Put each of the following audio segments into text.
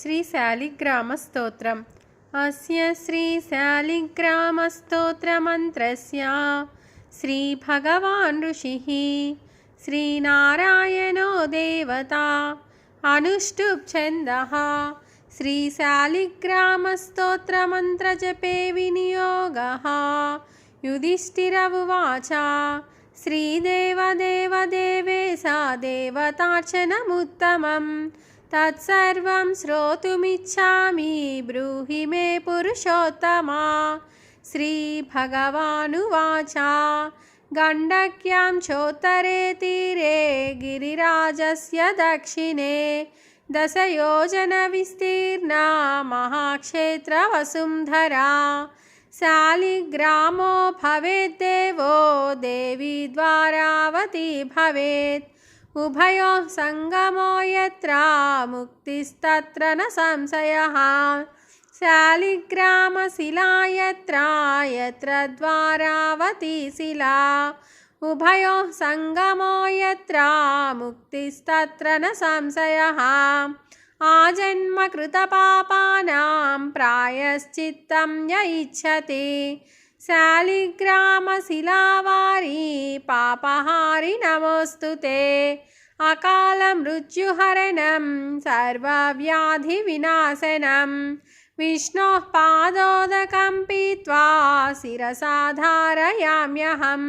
श्रीशालिग्रामस्तोत्रम् अस्य श्रीशालिग्रामस्तोत्रमन्त्रस्य श्रीभगवान् ऋषिः श्रीनारायणो देवता अनुष्टुप्छन्दः श्रीशालिग्रामस्तोत्रमन्त्रजपे विनियोगः युधिष्ठिर उवाच श्रीदेवदेवदेवेशा देवतार्चनमुत्तमं तत्सर्वं श्रोतुमिच्छामि ब्रूहि मे पुरुषोत्तमा श्रीभगवानुवाच गण्डक्यां चोत्तरे तीरे गिरिराजस्य दक्षिणे दशयोजनविस्तीर्णा महाक्षेत्रवसुन्धरा शालिग्रामो भवेद्देवो देवी द्वारावती भवेत् उभयोः सङ्गमो यत्र मुक्तिस्तत्र न संशयः। शालिग्रामशिला यत्र यत्र द्वारावती शिला उभयोः सङ्गमो यत्र मुक्तिस्तत्र न संशयः। आजन्मकृतपापानां प्रायश्चित्तं य इच्छति शालिग्रामशिलावारी पापहारि नमोऽस्तु ते अकालमृत्युहरणं सर्वव्याधिविनाशनं विष्णोः पादोदकं पीत्वा शिरसा धारयाम्यहं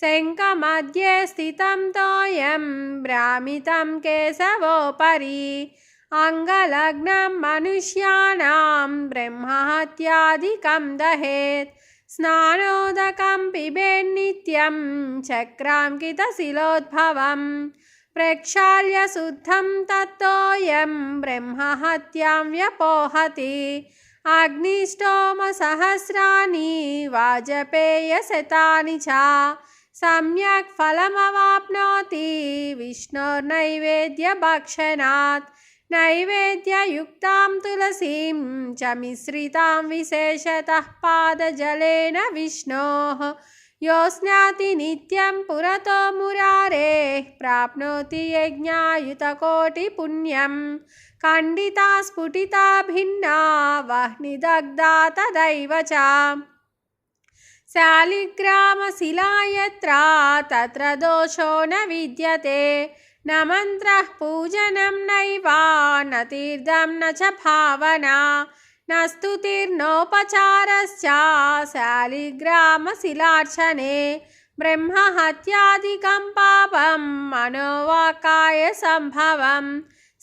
शङ्खमध्ये स्थितं तोयं भ्रामितं केशवोपरि अङ्गलग्नं मनुष्याणां ब्रह्महत्यादिकं दहेत् स्नानोदकं पिबेन्नित्यं चक्राङ्कितशिलोद्भवं प्रक्षाल्य शुद्धं तत्तोयं ब्रह्महत्यां व्यपोहति अग्निष्टोमसहस्राणि वाजपेयशतानि च सम्यक् फलमवाप्नोति विष्णोर्नैवेद्यभक्षणात् नैवेद्ययुक्तां तुलसीं च मिश्रितां विशेषतः पादजलेन विष्णोः। यो स्नाति नित्यं पुरतो मुरारेः प्राप्नोति यज्ञायुतकोटिपुण्यं। खण्डिता स्फुटिता भिन्ना वह्निदग्धा तदैव च शालिग्रामशिला यत्र तत्र दोषो न विद्यते न मन्त्रः पूजनं नैव न तीर्थं न च भावना न स्तुतिर्नोपचारश्च शालिग्रामशिलार्चने ब्रह्महत्यादिकं पापं मनोवाकाय सम्भवं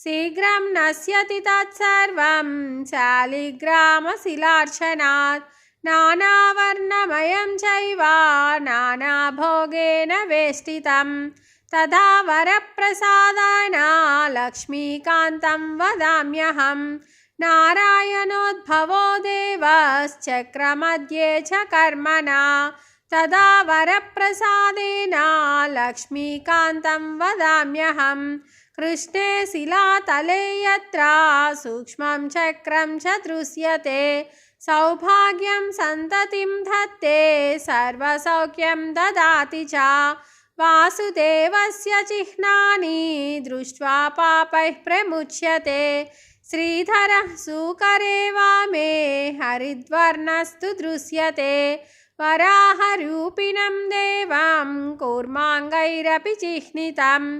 शीघ्रं नश्यति तत्सर्वं शालिग्रामशिलार्चनात् नानावर्णमयं चैव नानाभोगेन वेष्टितं तदा वरप्रसादाना लक्ष्मीकान्तं वदाम्यहं नारायणोद्भवो देवश्चक्रमध्ये च कर्मणा तदा वरप्रसादेन लक्ष्मीकान्तं वदाम्यहं कृष्णे शिलातले यत्र सूक्ष्मं चक्रं च दृश्यते सौभाग्यं सन्ततिं धत्ते सर्वसौख्यं ददाति च वासुदेवस्य चिह्नानि दृष्ट्वा पापैः प्रमुच्यते। श्रीधरः सुकरे वामे हरिद्वर्णस्तु दृश्यते। वराहरूपिणं देवं कूर्माङ्गैरपि चिह्नितं।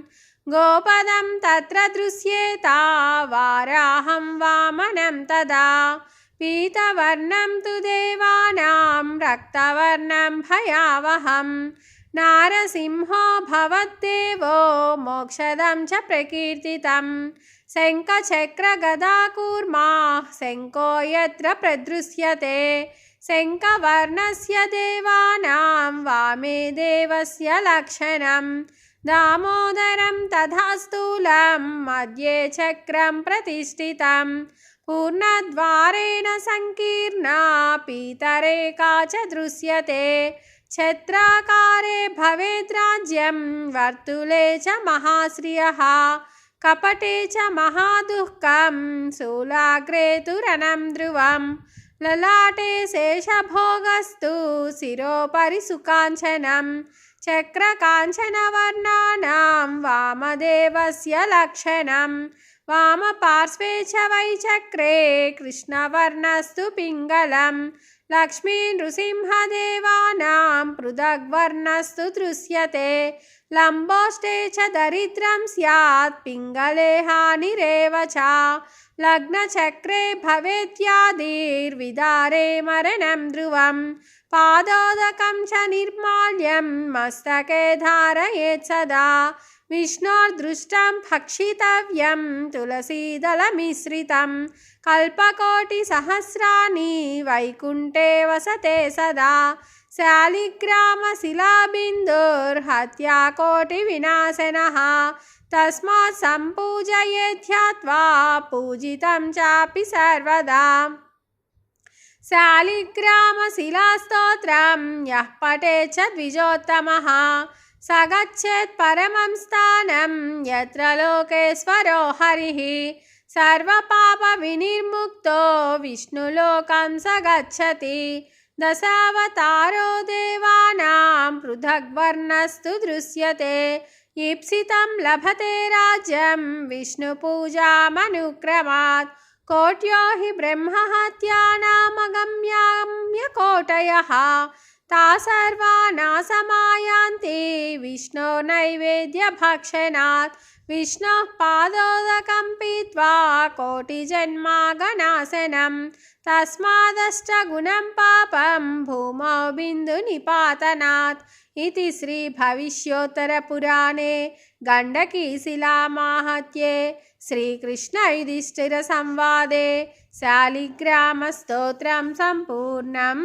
गोपदं तत्र दृश्येता वाराहं वामनं तदा। पीतवर्णं तु देवानां रक्तवर्णं भयावहं నారసింహో భవద్దేవో మోక్షదం చ ప్రకీర్తితం శంఖచక్రగదాకూర్మా శంఖో యత్ర ప్రదృశ్యతే శంఖవర్ణస్య దేవానాం వామే దేవస్య లక్షణం దామోదరం తథా స్థూలం మధ్యే చక్రం ప్రతిష్ఠితం పూర్ణద్వారేణ సంకీర్ణా పీతరేకా చ దృశ్యతే छत्राकारे भवेद् राज्यं वर्तुले च महाश्रियः कपटे च महादुःखं शूलाग्रे तु रणं ध्रुवं ललाटे शेषभोगस्तु शिरोपरि सुकाञ्चनं चक्रकाञ्चनवर्णानां वामदेवस्य लक्षणं वामपार्श्वे च वैचक्रे कृष्णवर्णस्तु पिङ्गलं లక్ష్మీ నృసింహదేవానాం పృథగ్వర్ణస్తు దృశ్యతే లంబోష్టే చ దరిద్రం స్యాత్ పింగళే హానిరేవ చ లగ్నచక్రే భవేద్యాదిర్విదారే మరణం ధ్రువం పాదోదకం చ నిర్మాల్యం మస్తకే ధారయేత్ సదా विष्णोर्दृष्टं भक्षितव्यं तुलसीदलमिश्रितं कल्पकोटिसहस्राणि वैकुण्ठे वसते सदा शालिग्रामशिलाबिन्दुर्हत्याकोटिविनाशनः तस्मात् सम्पूजयेध्यात्वा पूजितं चापि सर्वदा शालिग्रामशिलास्तोत्रं यः पठे च द्विजोत्तमः సగచ్చేత్ పరమం స్థానం ఎత్ర లోకేశ్వరో హరి. సర్వపాప వినిర్ముక్తో విష్ణులోకం సగచ్చతి. దశావతారో దేవానాం పృథగ్వర్ణస్తు దృశ్యతే. ఈప్సితం లభతే రాజ్యం విష్ణుపూజామనుక్రమాత్ కోట్యో హి బ్రహ్మహత్యానామగమ్యామ్య తా సర్వానాశమాయాంతి విష్ణో నైవేద్య భక్షణాత్. విష్ణు పాదోదకం పీత్వా కోటిజన్మాగనాశనం తస్మాదష్టగుణం పాపం భూమౌ బిందునిపాతనాత్ ఇది శ్రీ భవిష్యోత్తరపురాణే గండకీశిలామాహత్యే శ్రీకృష్ణ యుధిష్ఠిర సంవాదే. శాలిగ్రామస్తోత్రం సంపూర్ణం.